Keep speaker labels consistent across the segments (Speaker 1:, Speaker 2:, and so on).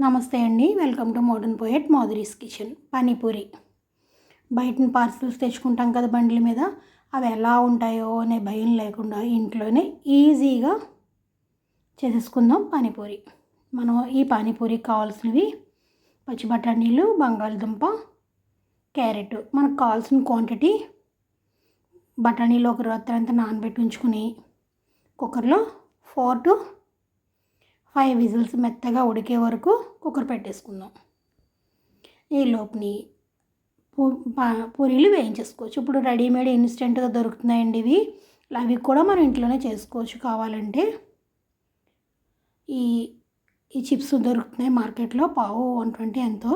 Speaker 1: నమస్తే అండి. Welcome to modern poet Madhuri's kitchen panipuri. బయట పార్సిల్స్ తెచ్చుకుంటాం కదా బండ్ల మీద. అవి ఎలా ఉంటాయో అనే భయం లేకుండా ఇంట్లోనే ఈజీగా చేసేసుకుందాం పానీపూరి. మనం ఈ పానీపూరికి కావాల్సినవి పచ్చి బఠానీలు బంగాళదుంప క్యారెట్. మనకు కావాల్సిన క్వాంటిటీ బఠానీలు ఒక రాత్రి నానబెట్టి ఉంచుకుని కుక్కర్లో ఫోర్ టు ఫైవ్ విజిల్స్ మెత్తగా ఉడికే వరకు కుక్కర్ పెట్టేసుకుందాం. ఈ లోపుని పూరీలు వేయించేసుకోవచ్చు. ఇప్పుడు రెడీమేడ్ ఇన్స్టెంట్గా దొరుకుతున్నాయండి ఇవి. అవి కూడా మనం ఇంట్లోనే చేసుకోవచ్చు కావాలంటే. ఈ ఈ చిప్స్ దొరుకుతున్నాయి మార్కెట్లో పావు వన్ ట్వంటీ ఎంతో.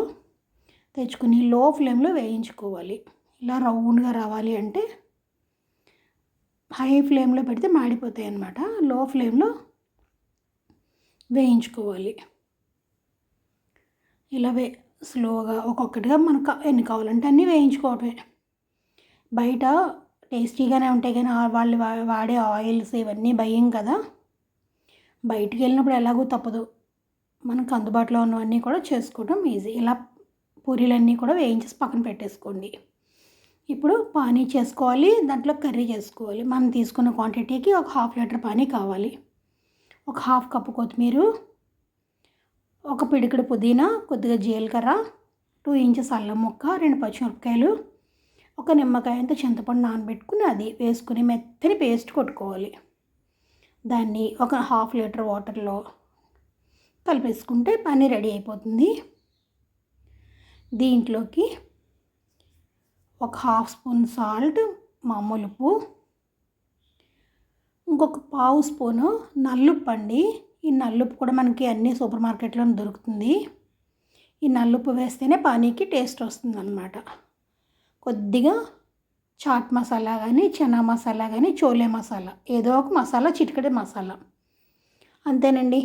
Speaker 1: తెచ్చుకుని లో ఫ్లేమ్లో వేయించుకోవాలి. ఇలా రౌండ్గా రావాలి అంటే హై ఫ్లేమ్లో పెడితే మాడిపోతాయి అన్నమాట లో ఫ్లేమ్లో వేయించుకోవాలి. ఇలా వే స్లోగా ఒక్కొక్కటిగా మనకు ఎన్ని కావాలంటే అన్నీ వేయించుకోవటమే. బయట టేస్టీగానే ఉంటాయి కానీ వాళ్ళు వాడే ఆయిల్స్ ఇవన్నీ భయం కదా. బయటికి వెళ్ళినప్పుడు ఎలాగో తప్పదు. మనకు అందుబాటులో ఉన్నవన్నీ కూడా చేసుకోవడం ఈజీ. ఇలా పూరీలన్నీ కూడా వేయించేసి పక్కన పెట్టేసుకోండి. ఇప్పుడు పానీ చేసుకోవాలి దాంట్లో కర్రీ చేసుకోవాలి. మనం తీసుకున్న క్వాంటిటీకి ఒక హాఫ్ లీటర్ పానీ కావాలి. ఒక హాఫ్ కప్పు కొత్తిమీర ఒక పిడికిడి పుదీనా కొద్దిగా జీలకర్ర టూ ఇంచెస్ అల్లం ముక్క రెండు పచ్చిమిరపకాయలు ఒక నిమ్మకాయ అంత చింతపండు నానబెట్టుకుని అది వేసుకుని మెత్తని పేస్ట్ కొట్టుకోవాలి. దాన్ని ఒక హాఫ్ లీటర్ వాటర్లో కలిపేసుకుంటే పని రెడీ అయిపోతుంది. దీంట్లోకి ఒక హాఫ్ స్పూన్ సాల్ట్ మామూలు ఉప్పు ఇంకొక పావు స్పూను నల్లుప్పు అండి. ఈ నల్లుప్పు కూడా మనకి అన్ని సూపర్ మార్కెట్లో దొరుకుతుంది. ఈ నల్లుప్పు వేస్తేనే పానీకి టేస్ట్ వస్తుంది అనమాట కొద్దిగా చాట్ మసాలా కానీ చనా మసాలా కానీ చోలే మసాలా ఏదో ఒక మసాలా చిటికడే మసాలా. అంతేనండి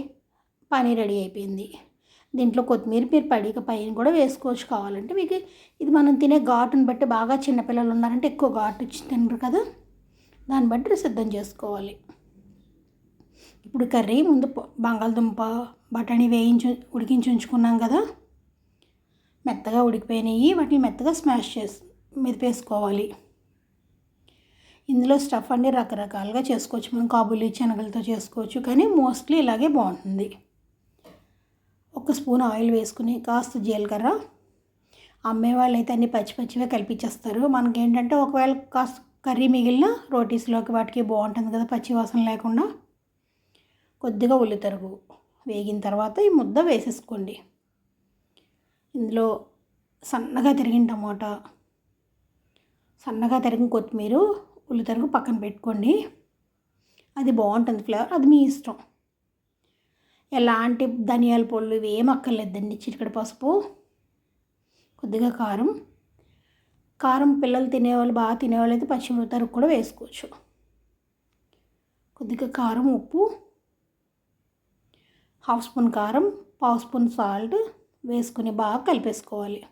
Speaker 1: పనీ రెడీ అయిపోయింది. దీంట్లో కొత్తిమీర మీరు పడిక పైన కూడా వేసుకోవచ్చు కావాలంటే మీకు ఇది మనం తినే ఘాటును బట్టి బాగా చిన్నపిల్లలు ఉన్నారంటే ఎక్కువ ఘాటు తినరు కదా. దాన్ని బట్టి సిద్ధం చేసుకోవాలి. ఇప్పుడు కర్రీ ముందు బంగాళదుంప బఠానీ వేయించు ఉడికించి ఉంచుకున్నాం కదా? మెత్తగా ఉడికిపోయినాయి. వాటిని మెత్తగా స్మాష్ చేసి మెదిపేసుకోవాలి ఇందులో స్టఫ్ అన్ని రకరకాలుగా చేసుకోవచ్చు. మనం కాబులి శనగలతో చేసుకోవచ్చు. కానీ మోస్ట్లీ ఇలాగే బాగుంటుంది. ఒక స్పూన్ ఆయిల్ వేసుకుని కాస్త జీలకర్ర. అమ్మే వాళ్ళు అయితే అన్ని పచ్చి పచ్చివే కల్పించేస్తారు మనకేంటంటే ఒకవేళ కాస్త కర్రీ మిగిలిన రోటీస్లోకి వాటికి బాగుంటుంది కదా పచ్చి వాసన లేకుండా. కొద్దిగా ఉల్లి తరుగు వేగిన తర్వాత ఈ ముద్ద వేసేసుకోండి. ఇందులో సన్నగా తిరిగిన టమాటా సన్నగా తిరిగిన కొత్తిమీర ఉల్లి తరుగు పక్కన పెట్టుకోండి. అది బాగుంటుంది ఫ్లేవర్ అది మీ ఇష్టం. ఎలాంటి ధనియాల పొళ్ళు ఇవి ఏం అక్కర్లేదండి చిటికడ పసుపు కొద్దిగా కారం కారం పిల్లలు తినేవాళ్ళు బాగా తినేవాళ్ళు అయితే పచ్చిమిరపకాయలు కూడా వేసుకోవచ్చు. కొద్దిగా కారం ఉప్పు హాఫ్ స్పూన్ కారం పావు స్పూన్ సాల్ట్ వేసుకుని బాగా కలిపేసుకోవాలి.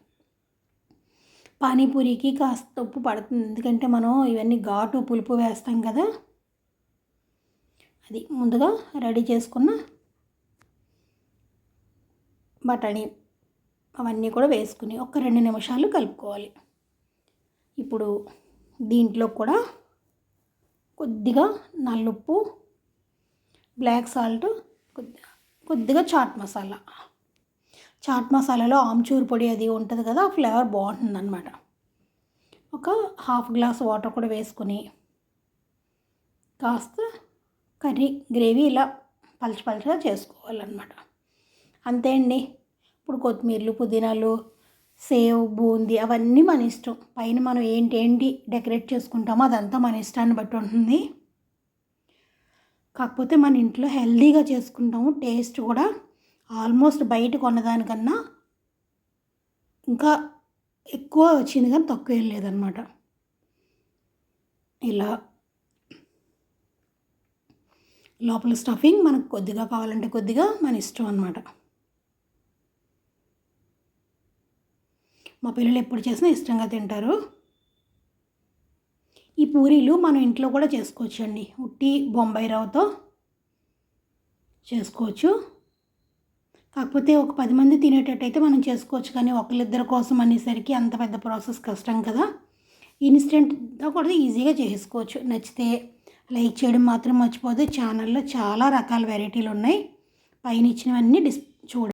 Speaker 1: పానీపూరికి కాస్త ఉప్పు పడుతుంది. ఎందుకంటే మనం ఇవన్నీ ఘాటు పులుపు వేస్తాం కదా. అది ముందుగా రెడీ చేసుకున్న బఠానీ అవన్నీ కూడా వేసుకుని ఒక రెండు నిమిషాలు కలుపుకోవాలి. ఇప్పుడు దీంట్లో కూడా కొద్దిగా నల్లుప్పు బ్లాక్ సాల్ట్ కొద్దిగా కొద్దిగా చాట్ మసాలా. చాట్ మసాలాలో ఆమ్చూర్ పొడి అది ఉంటుంది కదా ఫ్లేవర్ బాగుంటుంది అనమాట ఒక హాఫ్ గ్లాస్ వాటర్ కూడా వేసుకొని కాస్త కర్రీ గ్రేవీ ఇలా పలచ పలచగా చేసుకోవాలన్నమాట. అంతే అండి. ఇప్పుడు కొత్తిమీరలు పుదీనాలు సేవ్ బూందీ అవన్నీ మన ఇష్టం. పైన మనం ఏంటి ఏంటి డెకరేట్ చేసుకుంటామో అదంతా మన ఇష్టాన్ని బట్టి ఉంటుంది. కాకపోతే మన ఇంట్లో హెల్దీగా చేసుకుంటాము. టేస్ట్ కూడా ఆల్మోస్ట్ బయట కొన్నదానికన్నా ఇంకా ఎక్కువ వచ్చింది కానీ తక్కువ ఏం లేదనమాట ఇలా లోపల స్టఫింగ్ మనకు కొద్దిగా కావాలంటే కొద్దిగా మన ఇష్టం అనమాట మా పిల్లలు ఎప్పుడు చేసినా ఇష్టంగా తింటారు. ఈ పూరీలు మనం ఇంట్లో కూడా చేసుకోవచ్చు అండి ఉట్టి బొంబాయి రవ్వతో చేసుకోవచ్చు. కాకపోతే ఒక పది మంది తినేటట్టయితే మనం చేసుకోవచ్చు కానీ ఒకళ్ళిద్దరి కోసం అనేసరికి అంత పెద్ద ప్రాసెస్ కష్టం కదా. ఇన్స్టెంట్తో కూడా ఈజీగా చేసుకోవచ్చు. నచ్చితే లైక్ చేయడం మాత్రం మర్చిపోతే ఛానల్లో చాలా రకాల వెరైటీలు ఉన్నాయి. పైన ఇచ్చినవన్నీ డిస్